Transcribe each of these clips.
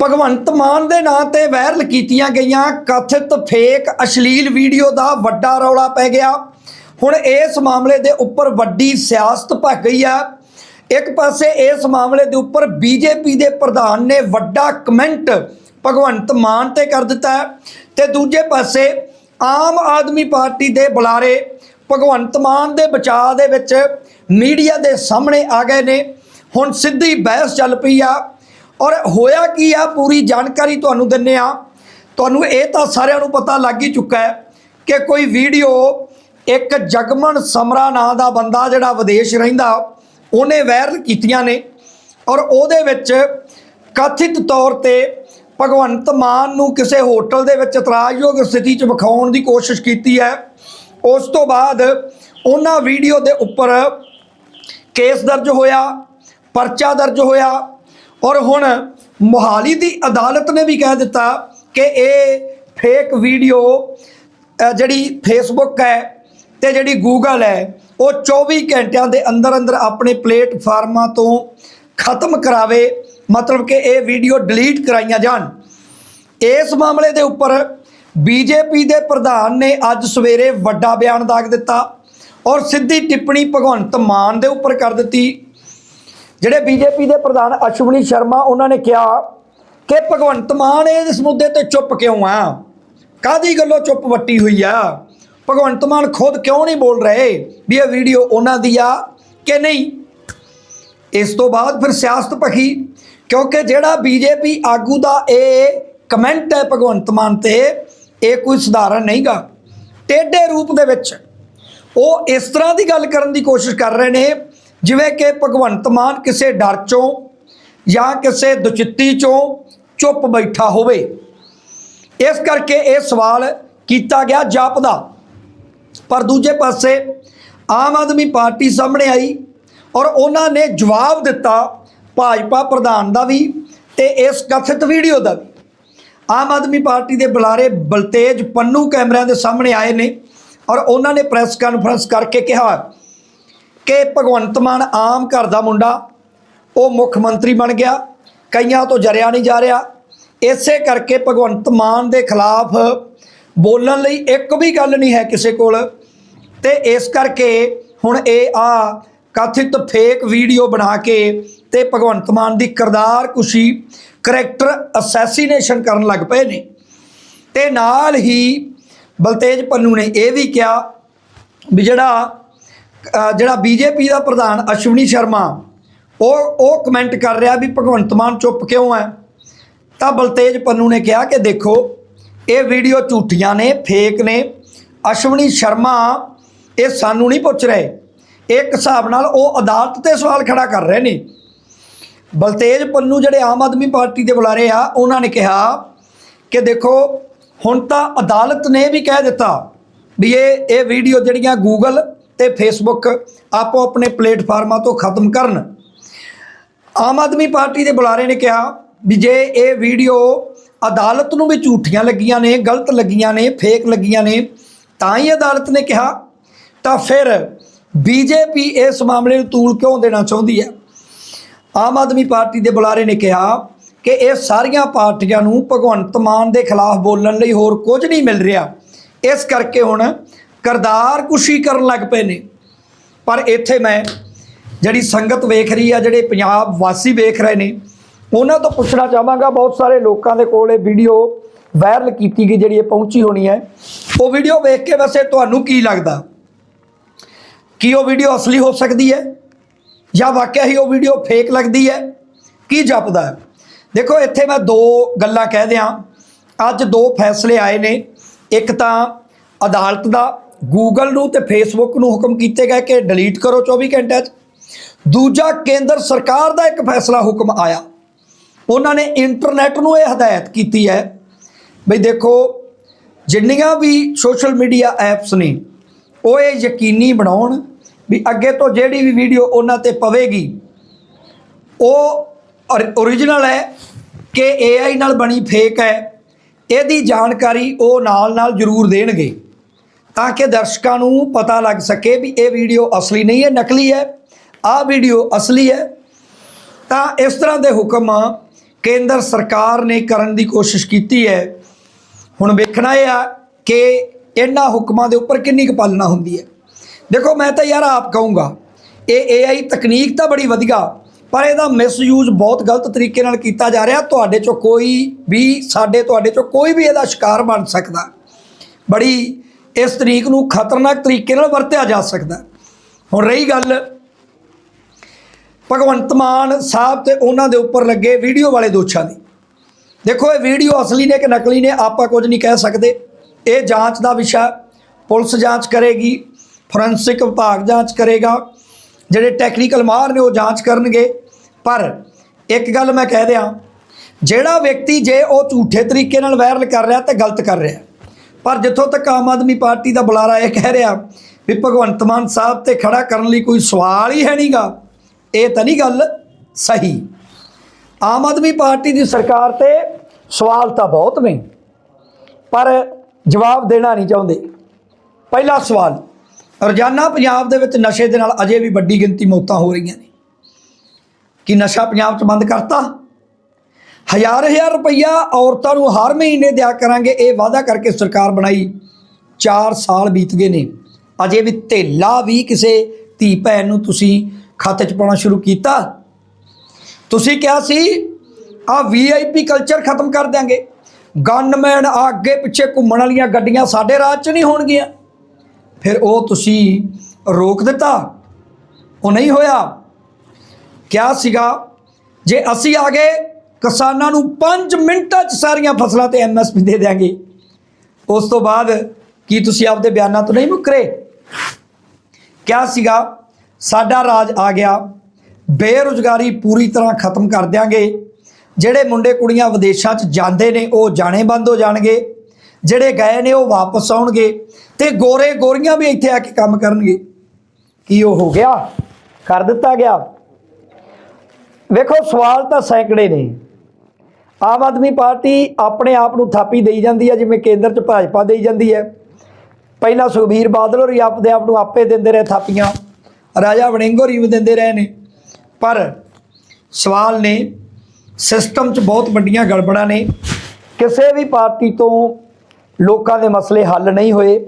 ਭਗਵੰਤ ਮਾਨ ਦੇ ਨਾਂ ਤੇ ਵਾਇਰਲ ਕੀਤੀਆਂ ਗਈਆਂ ਕਥਿਤ ਫੇਕ ਅਸ਼ਲੀਲ ਵੀਡੀਓ ਦਾ ਵੱਡਾ ਰੌਲਾ ਪੈ ਗਿਆ। ਹੁਣ ਇਸ ਮਾਮਲੇ ਦੇ ਉੱਪਰ ਵੱਡੀ ਸਿਆਸਤ ਭਖ ਗਈ ਆ ਇੱਕ ਪਾਸੇ ਇਸ ਮਾਮਲੇ ਦੇ ਉੱਪਰ ਬੀਜੇਪੀ ਦੇ ਪ੍ਰਧਾਨ ਨੇ ਵੱਡਾ ਕਮੈਂਟ ਭਗਵੰਤ ਮਾਨ ਤੇ ਕਰ ਦਿੱਤਾ ਹੈ ਤੇ ਦੂਜੇ ਪਾਸੇ ਆਮ ਆਦਮੀ ਪਾਰਟੀ ਦੇ ਬੁਲਾਰੇ ਭਗਵੰਤ ਮਾਨ ਦੇ ਬਚਾਅ ਦੇ ਵਿੱਚ ਮੀਡੀਆ ਦੇ ਸਾਹਮਣੇ ਆ ਗਏ ਨੇ। ਹੁਣ ਸਿੱਧੀ ਬਹਿਸ ਚੱਲ ਪਈ ਆ। ਔਰ ਹੋਇਆ ਕੀ ਆ? ਪੂਰੀ ਜਾਣਕਾਰੀ ਤੁਹਾਨੂੰ ਦਿੰਨੇ ਆ। ਤੁਹਾਨੂੰ ਇਹ ਤਾਂ ਸਾਰਿਆਂ ਨੂੰ ਪਤਾ ਲੱਗ ਹੀ ਚੁੱਕਾ ਹੈ ਕਿ ਕੋਈ ਵੀਡੀਓ ਇੱਕ ਜਗਮਨ ਸਮਰਾ ਨਾਂ ਦਾ ਬੰਦਾ ਜਿਹੜਾ ਵਿਦੇਸ਼ ਰਹਿੰਦਾ, ਉਹਨੇ ਵਾਇਰਲ ਕੀਤੀਆਂ ਨੇ। ਔਰ ਉਹਦੇ ਵਿੱਚ ਕਥਿਤ ਤੌਰ ਤੇ ਭਗਵੰਤ ਮਾਨ ਨੂੰ ਕਿਸੇ ਹੋਟਲ ਦੇ ਵਿੱਚ ਇਤਰਾਜ਼ਯੋਗ ਸਥਿਤੀ 'ਚ ਵਿਖਾਉਣ ਦੀ ਕੋਸ਼ਿਸ਼ ਕੀਤੀ ਹੈ। ਉਸ ਤੋਂ ਬਾਅਦ ਉਹਨਾਂ ਵੀਡੀਓ ਦੇ ਉੱਪਰ ਕੇਸ ਦਰਜ ਹੋਇਆ, ਪਰਚਾ ਦਰਜ ਹੋਇਆ। ਔਰ ਹੁਣ ਮੋਹਾਲੀ ਦੀ ਅਦਾਲਤ ਨੇ ਵੀ ਕਹਿ ਦਿੱਤਾ ਕਿ ਇਹ ਫੇਕ ਵੀਡੀਓ ਜਿਹੜੀ ਫੇਸਬੁੱਕ ਹੈ ਤੇ ਜਿਹੜੀ ਗੂਗਲ ਹੈ, ਉਹ 24 ਘੰਟਿਆਂ ਦੇ ਅੰਦਰ ਅੰਦਰ ਆਪਣੇ ਪਲੇਟਫਾਰਮਾਂ ਤੋਂ ਖਤਮ ਕਰਾਵੇ, ਮਤਲਬ ਕਿ ਇਹ ਵੀਡੀਓ ਡਿਲੀਟ ਕਰਾਈਆਂ ਜਾਣ। ਇਸ ਮਾਮਲੇ ਦੇ ਉੱਪਰ ਬੀਜੇਪੀ ਦੇ ਪ੍ਰਧਾਨ ਨੇ ਅੱਜ ਸਵੇਰੇ ਵੱਡਾ ਬਿਆਨ ਦਾਗ ਦਿੱਤਾ ਔਰ ਸਿੱਧੀ ਟਿੱਪਣੀ ਭਗਵੰਤ ਮਾਨ ਦੇ ਉੱਪਰ ਕਰ ਦਿੱਤੀ। ਜਿਹੜੇ ਬੀਜੇਪੀ ਦੇ ਪ੍ਰਧਾਨ ਅਸ਼ਵਨੀ ਸ਼ਰਮਾ, ਉਹਨਾਂ ਨੇ ਕਿਹਾ ਕਿ ਭਗਵੰਤ ਮਾਨ ਇਸ ਮੁੱਦੇ ਤੇ ਚੁੱਪ ਕਿਉਂ ਆ? ਕਾਦੀ ਗੱਲੋਂ ਚੁੱਪ ਵੱਟੀ ਹੋਈ ਆ? ਭਗਵੰਤ ਮਾਨ ਖੁਦ ਕਿਉਂ ਨਹੀਂ ਬੋਲ ਰਹੇ ਵੀ ਇਹ ਵੀਡੀਓ ਉਹਨਾਂ ਦੀ ਆ ਕਿ ਨਹੀਂ? ਇਸ ਤੋਂ ਬਾਅਦ ਫਿਰ ਸਿਆਸਤ ਭਖੀ, ਕਿਉਂਕਿ ਜਿਹੜਾ ਬੀਜੇਪੀ ਆਗੂ ਦਾ ਇਹ ਕਮੈਂਟ ਹੈ ਭਗਵੰਤ ਮਾਨ ਤੇ, ਇਹ ਕੋਈ ਸਧਾਰਨ ਨਹੀਂਗਾ। ਟੇਢੇ ਰੂਪ ਦੇ ਵਿੱਚ ਉਹ ਇਸ ਤਰ੍ਹਾਂ ਦੀ ਗੱਲ ਕਰਨ ਦੀ ਕੋਸ਼ਿਸ਼ ਕਰ ਰਹੇ ਨੇ ਜਿਵੇਂ ਕਿ ਭਗਵੰਤ ਮਾਨ ਕਿਸੇ ਡਰ ਚੋਂ ਜਾਂ ਕਿਸੇ ਦੁਚਿੱਤੀ ਚੋਂ ਚੁੱਪ ਬੈਠਾ ਹੋਵੇ। ਇਸ ਕਰਕੇ ਇਹ ਸਵਾਲ ਕੀਤਾ ਗਿਆ ਜਾਪ ਦਾ ਪਰ ਦੂਜੇ ਪਾਸੇ ਆਮ ਆਦਮੀ ਪਾਰਟੀ ਸਾਹਮਣੇ ਆਈ ਔਰ ਉਹਨਾਂ ਨੇ ਜਵਾਬ ਦਿੱਤਾ ਭਾਜਪਾ ਪ੍ਰਧਾਨ ਦਾ ਵੀ ਤੇ ਇਸ ਕਥਿਤ ਵੀਡੀਓ ਦਾ ਵੀ। ਆਮ ਆਦਮੀ ਪਾਰਟੀ ਦੇ ਬੁਲਾਰੇ ਬਲਤੇਜ ਪੰਨੂ ਕੈਮਰਿਆਂ ਦੇ ਸਾਹਮਣੇ ਆਏ ਨੇ ਔਰ ਉਹਨਾਂ ਨੇ ਪ੍ਰੈਸ ਕਾਨਫਰੰਸ ਕਰਕੇ ਕਿਹਾ ਕਿ ਭਗਵੰਤ ਮਾਨ ਆਮ ਘਰ ਦਾ ਮੁੰਡਾ, ਉਹ ਮੁੱਖ ਮੰਤਰੀ ਬਣ ਗਿਆ। ਕਈਆਂ ਤੋਂ ਜਰਿਆ ਨਹੀਂ ਜਾ ਰਿਹਾ। ਇਸੇ ਕਰਕੇ ਭਗਵੰਤ ਮਾਨ ਦੇ ਖਿਲਾਫ ਬੋਲਣ ਲਈ ਇੱਕ ਵੀ ਗੱਲ ਨਹੀਂ ਹੈ ਕਿਸੇ ਕੋਲ। ਤੇ ਇਸ ਕਰਕੇ ਹੁਣ ਇਹ ਆ ਕਥਿਤ ਫੇਕ ਵੀਡੀਓ ਬਣਾ ਕੇ ਤੇ ਭਗਵੰਤ ਮਾਨ ਦੀ ਕਿਰਦਾਰ ਕੁਸ਼ੀ ਕਰੈਕਟਰ ਅਸੈਸੀਨੇਸ਼ਨ ਕਰਨ ਲੱਗ ਪਏ ਨੇ। ਤੇ ਨਾਲ ਹੀ ਬਲਤੇਜ ਪੰਨੂ ਨੇ ਇਹ ਵੀ ਕਿਹਾ ਵੀ ਜਿਹੜਾ ਜਿਹੜਾ ਬੀਜੇਪੀ ਦਾ ਪ੍ਰਧਾਨ ਅਸ਼ਵਨੀ ਸ਼ਰਮਾ, ਉਹ ਉਹ ਕਮੈਂਟ ਕਰ ਰਿਹਾ ਵੀ ਭਗਵੰਤ ਮਾਨ ਚੁੱਪ ਕਿਉਂ ਹੈ? ਤਾਂ ਬਲਤੇਜ ਪੰਨੂ ਨੇ ਕਿਹਾ ਕਿ ਦੇਖੋ, ਇਹ ਵੀਡੀਓ ਝੂਠੀਆਂ ਨੇ ਫੇਕ ਨੇ। ਅਸ਼ਵਨੀ ਸ਼ਰਮਾ, ਇਹ ਸਾਨੂੰ ਨਹੀਂ ਪੁੱਛ ਰਹੇ। ਇੱਕ ਹਿਸਾਬ ਨਾਲ ਉਹ ਅਦਾਲਤ ਤੇ ਸਵਾਲ ਖੜਾ ਕਰ ਰਹੇ ਨੇ। ਬਲਤੇਜ ਪੰਨੂ ਜਿਹੜੇ ਆਮ ਆਦਮੀ ਪਾਰਟੀ ਦੇ ਬੁਲਾਰੇ ਆ, ਉਹਨਾਂ ਨੇ ਕਿਹਾ ਕਿ ਦੇਖੋ, ਹੁਣ ਤਾਂ ਅਦਾਲਤ ਨੇ ਵੀ ਕਹਿ ਦਿੱਤਾ ਵੀ ਇਹ ਇਹ ਵੀਡੀਓ ਜਿਹੜੀਆਂ ਗੂਗਲ ਤੇ ਫੇਸਬੁੱਕ ਆਪੋ ਆਪਣੇ ਪਲੇਟਫਾਰਮਾਂ ਤੋਂ ਖਤਮ ਕਰਨ। ਆਮ ਆਦਮੀ ਪਾਰਟੀ ਦੇ ਬੁਲਾਰੇ ਨੇ ਕਿਹਾ ਵੀ ਜੇ ਇਹ ਵੀਡੀਓ ਅਦਾਲਤ ਨੂੰ ਵੀ ਝੂਠੀਆਂ ਲੱਗੀਆਂ ਨੇ, ਗਲਤ ਲੱਗੀਆਂ ਨੇ, ਫੇਕ ਲੱਗੀਆਂ ਨੇ, ਤਾਂ ਹੀ ਅਦਾਲਤ ਨੇ ਕਿਹਾ, ਤਾਂ ਫਿਰ ਬੀਜੇਪੀ ਇਸ ਮਾਮਲੇ ਨੂੰ ਤੂਲ ਕਿਉਂ ਦੇਣਾ ਚਾਹੁੰਦੀ ਹੈ? ਆਮ ਆਦਮੀ ਪਾਰਟੀ ਦੇ ਬੁਲਾਰੇ ਨੇ ਕਿਹਾ ਕਿ ਇਹ ਸਾਰੀਆਂ ਪਾਰਟੀਆਂ ਨੂੰ ਭਗਵੰਤ ਮਾਨ ਦੇ ਖਿਲਾਫ ਬੋਲਣ ਲਈ ਹੋਰ ਕੁਝ ਨਹੀਂ ਮਿਲ ਰਿਹਾ। ਇਸ ਕਰਕੇ ਹੁਣ ਕਰਦਾਰ ਕੁਸ਼ੀ ਕਰਨ ਲੱਗ ਪਏ ਨੇ। ਪਰ ਇੱਥੇ ਮੈਂ ਜਿਹੜੀ ਸੰਗਤ ਵੇਖ ਰਹੀ ਆ, ਜਿਹੜੇ ਪੰਜਾਬ ਵਾਸੀ ਵੇਖ ਰਹੇ ਨੇ, ਉਹਨਾਂ ਤੋਂ ਪੁੱਛਣਾ ਚਾਹਾਂਗਾ, ਬਹੁਤ ਸਾਰੇ ਲੋਕਾਂ ਦੇ ਕੋਲ ਇਹ ਵੀਡੀਓ ਵਾਇਰਲ ਕੀਤੀ ਗਈ, ਜਿਹੜੀ ਇਹ ਪਹੁੰਚੀ ਹੋਣੀ ਹੈ। ਉਹ ਵੀਡੀਓ ਵੇਖ ਕੇ ਵੈਸੇ ਤੁਹਾਨੂੰ ਕੀ ਲੱਗਦਾ? ਕੀ ਉਹ ਵੀਡੀਓ ਅਸਲੀ ਹੋ ਸਕਦੀ ਹੈ? ਜਾਂ ਵਾਕਿਆ ਹੀ ਉਹ ਵੀਡੀਓ ਫੇਕ ਲੱਗਦੀ ਹੈ? ਕੀ ਜਪਦਾ ਹੈ? ਦੇਖੋ, ਇੱਥੇ ਮੈਂ ਦੋ ਗੱਲਾਂ ਕਹਿ ਦਿਆਂ। ਅੱਜ ਦੋ ਫੈਸਲੇ ਆਏ ਨੇ। ਇੱਕ ਤਾਂ ਅਦਾਲਤ ਦਾ ਗੂਗਲ ਨੂੰ ਤੇ ਫੇਸਬੁੱਕ ਨੂੰ ਹੁਕਮ ਕੀਤੇ ਗਏ ਕਿ ਡਿਲੀਟ ਕਰੋ 24 ਘੰਟਿਆਂ 'ਚ। ਦੂਜਾ, ਕੇਂਦਰ ਸਰਕਾਰ ਦਾ ਇੱਕ ਫੈਸਲਾ ਹੁਕਮ ਆਇਆ। ਉਹਨਾਂ ਨੇ ਇੰਟਰਨੈਟ ਨੂੰ ਇਹ ਹਦਾਇਤ ਕੀਤੀ ਹੈ ਬਈ ਦੇਖੋ, ਜਿੰਨੀਆਂ ਵੀ ਸੋਸ਼ਲ ਮੀਡੀਆ ਐਪਸ ਨੇ, ਉਹ ਇਹ ਯਕੀਨੀ ਬਣਾਉਣ ਵੀ ਅੱਗੇ ਤੋਂ ਜਿਹੜੀ ਵੀ ਵੀਡੀਓ ਉਹਨਾਂ ਤੇ ਪਵੇਗੀ, ਉਹ ਓਰੀਜਨਲ ਹੈ ਕਿ AI ਨਾਲ ਬਣੀ ਫੇਕ ਹੈ। ਇਹਦੀ ਜਾਣਕਾਰੀ ਉਹ ਨਾਲ ਨਾਲ ਜ਼ਰੂਰ ਦੇਣਗੇ। ਤਾਂ ਕਿ ਦਰਸ਼ਕਾਂ ਨੂੰ ਪਤਾ ਲੱਗ ਸਕੇ ਵੀ ਇਹ ਵੀਡੀਓ ਅਸਲੀ ਨਹੀਂ ਹੈ, ਨਕਲੀ ਹੈ। ਆਹ ਵੀਡੀਓ ਅਸਲੀ ਹੈ। ਤਾਂ ਇਸ ਤਰ੍ਹਾਂ ਦੇ ਹੁਕਮ ਕੇਂਦਰ ਸਰਕਾਰ ਨੇ ਕਰਨ ਦੀ ਕੋਸ਼ਿਸ਼ ਕੀਤੀ ਹੈ। ਹੁਣ ਵੇਖਣਾ ਇਹ ਆ ਕਿ ਇਹਨਾਂ ਹੁਕਮਾਂ ਦੇ ਉੱਪਰ ਕਿੰਨੀ ਕੁ ਪਾਲਣਾ ਹੁੰਦੀ ਹੈ। ਦੇਖੋ, ਮੈਂ ਤਾਂ ਯਾਰ ਆਪ ਕਹੂੰਗਾ, ਇਹ AI ਤਕਨੀਕ ਤਾਂ ਬੜੀ ਵਧੀਆ, ਪਰ ਇਹਦਾ ਮਿਸਯੂਜ਼ ਬਹੁਤ ਗਲਤ ਤਰੀਕੇ ਨਾਲ ਕੀਤਾ ਜਾ ਰਿਹਾ। ਤੁਹਾਡੇ ਚੋਂ ਕੋਈ ਵੀ, ਸਾਡੇ ਤੁਹਾਡੇ ਚੋਂ ਕੋਈ ਵੀ ਇਹਦਾ ਸ਼ਿਕਾਰ ਬਣ ਸਕਦਾ। ਬੜੀ ਇਸ ਤਰੀਕ ਨੂੰ ਖਤਰਨਾਕ ਤਰੀਕੇ ਨਾਲ ਵਰਤਿਆ ਜਾ ਸਕਦਾ ਹੁਣ ਰਹੀ ਗੱਲ, ਭਗਵੰਤ ਮਾਨ ਸਾਹਿਬ ਤੇ ਉਹਨਾਂ ਦੇ ਉੱਪਰ ਲੱਗੇ ਵੀਡੀਓ ਵਾਲੇ ਦੋਸ਼ਾਂ ਦੀ। ਦੇਖੋ, ਇਹ ਵੀਡੀਓ ਅਸਲੀ ਨੇ ਕਿ ਨਕਲੀ ਨੇ, ਆਪਾਂ ਕੁਝ ਨਹੀਂ ਕਹਿ ਸਕਦੇ। ਇਹ ਜਾਂਚ ਦਾ ਵਿਸ਼ਾ ਪੁਲਿਸ ਜਾਂਚ ਕਰੇਗੀ, ਫੋਰੈਂਸਿਕ ਵਿਭਾਗ ਜਾਂਚ ਕਰੇਗਾ, ਜਿਹੜੇ ਟੈਕਨੀਕਲ ਮਾਹਰ ਨੇ ਉਹ ਜਾਂਚ ਕਰਨਗੇ। ਪਰ ਇੱਕ ਗੱਲ ਮੈਂ ਕਹਿ ਦਿਆਂ, ਜਿਹੜਾ ਵਿਅਕਤੀ ਜੇ ਉਹ ਝੂਠੇ ਤਰੀਕੇ ਨਾਲ ਵਾਇਰਲ ਕਰ ਰਿਹਾ ਤੇ ਗਲਤ ਕਰ ਰਿਹਾ ਪਰ ਜਿੱਥੋਂ ਤੱਕ ਆਮ ਆਦਮੀ ਪਾਰਟੀ ਦਾ ਬੁਲਾਰਾ ਇਹ ਕਹਿ ਰਿਹਾ ਵੀ ਭਗਵੰਤ ਮਾਨ ਸਾਹਿਬ ਤੇ ਖੜਾ ਕਰਨ ਲਈ ਕੋਈ ਸਵਾਲ ਹੀ ਹੈ ਨਹੀਂਗਾ, ਇਹ ਤਾਂ ਨਹੀਂ ਗੱਲ ਸਹੀ। ਆਮ ਆਦਮੀ ਪਾਰਟੀ ਦੀ ਸਰਕਾਰ ਤੇ ਸਵਾਲ ਤਾਂ ਬਹੁਤ ਨੇ, ਪਰ ਜਵਾਬ ਦੇਣਾ ਨਹੀਂ ਚਾਹੁੰਦੇ। ਪਹਿਲਾ ਸਵਾਲ, ਰੋਜ਼ਾਨਾ ਪੰਜਾਬ ਦੇ ਵਿੱਚ ਨਸ਼ੇ ਦੇ ਨਾਲ ਅਜੇ ਵੀ ਵੱਡੀ ਗਿਣਤੀ ਮੌਤਾਂ ਹੋ ਰਹੀਆਂ ਨੇ। ਕਿ ਨਸ਼ਾ ਪੰਜਾਬ 'ਚ ਬੰਦ ਕਰਤਾ? ਹਜ਼ਾਰ ਹਜ਼ਾਰ ਰੁਪਈਆ ਔਰਤਾਂ ਨੂੰ ਹਰ ਮਹੀਨੇ ਦਿਆ ਕਰਾਂਗੇ। ਇਹ ਵਾਅਦਾ ਕਰਕੇ ਸਰਕਾਰ ਬਣਾਈ। 4 ਸਾਲ ਬੀਤ ਗਏ ਨੇ। ਅਜੇ ਵੀ ਧੇਲਾ ਵੀ ਕਿਸੇ ਧੀ ਭੈਣ ਨੂੰ ਤੁਸੀਂ ਖਾਤੇ 'ਚ ਪਾਉਣਾ ਸ਼ੁਰੂ ਕੀਤਾ। ਤੁਸੀਂ ਕਿਹਾ ਸੀ, ਆ ਵੀਆਈਪੀ ਕਲਚਰ ਖਤਮ ਕਰ ਦਿਆਂਗੇ। ਗਨਮੈਨ ਅੱਗੇ ਪਿੱਛੇ ਘੁੰਮਣ ਵਾਲੀਆਂ ਗੱਡੀਆਂ ਸਾਡੇ ਰਾਜ 'ਚ ਨਹੀਂ ਹੋਣਗੀਆਂ। ਫਿਰ ਉਹ ਤੁਸੀਂ ਰੋਕ ਦਿੱਤਾ। ਉਹ ਨਹੀਂ ਹੋਇਆ। ਕਿਆ ਸੀਗਾ, ਜੇ ਅਸੀਂ ਆ ਗਏ ਕਿਸਾਨਾਂ ਨੂੰ 5 ਮਿੰਟਾਂ 'ਚ ਸਾਰੀਆਂ ਫਸਲਾਂ ਤੇ ਐਮਐਸਪੀ ਦੇ ਦਿਆਂਗੇ। ਉਸ ਤੋਂ ਬਾਅਦ ਕੀ ਤੁਸੀਂ ਆਪਦੇ ਬਿਆਨਾਂ ਤੋਂ ਨਹੀਂ ਮੁੱਕਰੇ? ਕਿਆ ਸੀਗਾ? ਸਾਡਾ ਰਾਜ ਆ ਗਿਆ। ਬੇਰੁਜ਼ਗਾਰੀ ਪੂਰੀ ਤਰ੍ਹਾਂ ਖਤਮ ਕਰ ਦਿਆਂਗੇ। ਜਿਹੜੇ ਮੁੰਡੇ ਕੁੜੀਆਂ ਵਿਦੇਸ਼ਾਂ 'ਚ ਜਾਂਦੇ ਨੇ, ਉਹ ਜਾਣੇ ਬੰਦ ਹੋ ਜਾਣਗੇ। ਜਿਹੜੇ ਗਏ ਨੇ, ਉਹ ਵਾਪਸ ਆਉਣਗੇ। ਤੇ ਗੋਰੇ ਗੋਰੀਆਂ ਵੀ ਇੱਥੇ ਆ ਕੇ ਕੰਮ ਕਰਨਗੇ। ਕੀ ਉਹ ਹੋ ਗਿਆ? ਕਰ ਦਿੱਤਾ ਗਿਆ। ਵੇਖੋ, ਸਵਾਲ ਤਾਂ ਸੈਂਕੜੇ ਨੇ। ਆਮ ਆਦਮੀ ਪਾਰਟੀ ਆਪਣੇ ਆਪ ਨੂੰ ਥਾਪੀ ਦੇਈ ਜਾਂਦੀ ਹੈ, ਜਿਵੇਂ ਕੇਂਦਰ 'ਚ ਭਾਜਪਾ ਦੇਈ ਜਾਂਦੀ ਹੈ। ਪਹਿਲਾਂ ਸੁਖਬੀਰ ਬਾਦਲ ਹੋਰੀ ਆਪਦੇ ਆਪ ਨੂੰ ਆਪੇ ਦਿੰਦੇ ਰਹੇ ਥਾਪੀਆਂ, ਰਾਜਾ ਵੜਿੰਗ ਹੋਰੀ ਵੀ ਦਿੰਦੇ ਰਹੇ ਨੇ। ਪਰ ਸਵਾਲ ਨੇ, ਸਿਸਟਮ 'ਚ ਬਹੁਤ ਵੱਡੀਆਂ ਗੜਬੜਾਂ ਨੇ। ਕਿਸੇ ਵੀ ਪਾਰਟੀ ਤੋਂ ਲੋਕਾਂ ਦੇ ਮਸਲੇ ਹੱਲ ਨਹੀਂ ਹੋਏ,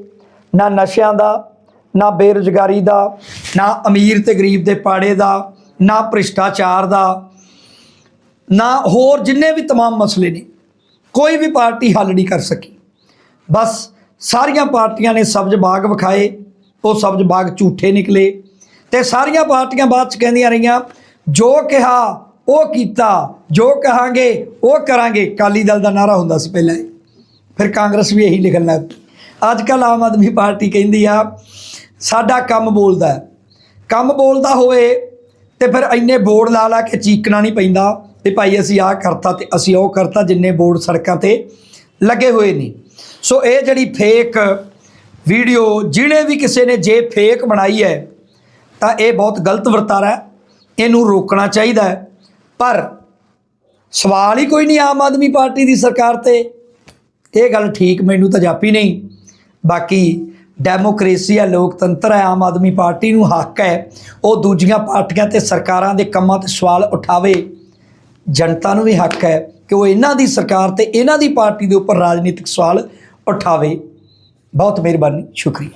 ਨਾ ਨਸ਼ਿਆਂ ਦਾ, ਨਾ ਬੇਰੁਜ਼ਗਾਰੀ ਦਾ, ਨਾ ਅਮੀਰ ਤੇ ਗਰੀਬ ਦੇ ਪਾੜੇ ਦਾ, ਨਾ ਭ੍ਰਿਸ਼ਟਾਚਾਰ ਦਾ। ਨਾ ਹੋਰ ਜਿੰਨੇ ਵੀ तमाम ਮਸਲੇ ਨੇ ਕੋਈ ਵੀ ਪਾਰਟੀ ਹੱਲ ਨਹੀਂ ਕਰ ਸਕੀ ਬਸ ਸਾਰੀਆਂ ਪਾਰਟੀਆਂ ਨੇ ਸਬਜ਼ ਬਾਗ ਵਿਖਾਏ ਉਹ ਸਬਜ਼ ਬਾਗ ਝੂਠੇ ਨਿਕਲੇ ਤੇ ਸਾਰੀਆਂ ਪਾਰਟੀਆਂ ਬਾਅਦ ਚ ਕਹਿੰਦੀਆਂ ਰਹੀਆਂ ਜੋ ਕਿਹਾ ਉਹ ਕੀਤਾ ਜੋ ਕਹਾਂਗੇ ਉਹ ਕਰਾਂਗੇ ਕਾਲੀ ਦਲ ਦਾ ਨਾਰਾ ਹੁੰਦਾ ਸੀ ਪਹਿਲਾਂ ਇਹ। ਫਿਰ ਕਾਂਗਰਸ ਵੀ ਇਹੀ ਲਿਖਣ ਲੱਗ ਪਈ ਅੱਜ ਕੱਲ ਆਮ ਆਦਮੀ ਪਾਰਟੀ ਕਹਿੰਦੀ ਆ ਸਾਡਾ ਕੰਮ ਬੋਲਦਾ ਹੈ। ਕੰਮ ਬੋਲਦਾ ਹੋਵੇ ਤੇ ਫਿਰ ਇੰਨੇ ਬੋਰਡ ਲਾ ਲਾ ਕੇ ਚੀਕਣਾ ਨਹੀਂ ਪੈਂਦਾ ਤੇ ਭਾਈ ਅਸੀਂ ਆਹ ਕਰਤਾ ਤੇ ਅਸੀਂ ਉਹ ਕਰਤਾ, ਜਿੰਨੇ ਬੋਰਡ ਸੜਕਾਂ ਤੇ ਲੱਗੇ ਹੋਏ ਨੇ। ਸੋ ਇਹ ਜਿਹੜੀ ਫੇਕ ਵੀਡੀਓ ਜਿਹਨੇ ਵੀ ਕਿਸੇ ਨੇ ਜੇ ਫੇਕ ਬਣਾਈ ਹੈ, ਤਾਂ ਇਹ ਬਹੁਤ ਗਲਤ ਵਰਤਾਰਾ ਹੈ। ਇਹਨੂੰ ਰੋਕਣਾ ਚਾਹੀਦਾ ਹੈ। ਪਰ ਸਵਾਲ ਹੀ ਕੋਈ ਨਹੀਂ ਆਮ ਆਦਮੀ ਪਾਰਟੀ ਦੀ ਸਰਕਾਰ ਤੇ। ਇਹ ਗੱਲ ਠੀਕ, ਮੈਨੂੰ ਤਾਂ ਜਾਪੀ ਨਹੀਂ। ਬਾਕੀ ਡੈਮੋਕ੍ਰੇਸੀ ਹੈ, ਲੋਕਤੰਤਰ ਹੈ, ਆਮ ਆਦਮੀ ਪਾਰਟੀ ਨੂੰ ਹੱਕ ਹੈ, ਉਹ ਦੂਜੀਆਂ ਪਾਰਟੀਆਂ ਤੇ ਸਰਕਾਰਾਂ ਦੇ ਕੰਮਾਂ ਤੇ ਸਵਾਲ ਉਠਾਵੇ। ਜਨਤਾ ਨੂੰ ਵੀ ਹੱਕ ਹੈ ਕਿ ਉਹ ਇਹਨਾਂ ਦੀ ਸਰਕਾਰ ਤੇ ਇਹਨਾਂ ਦੀ ਪਾਰਟੀ ਦੇ ਉੱਪਰ ਰਾਜਨੀਤਿਕ ਸਵਾਲ ਉਠਾਵੇ। ਬਹੁਤ ਮਿਹਰਬਾਨੀ, ਸ਼ੁਕਰੀਆ।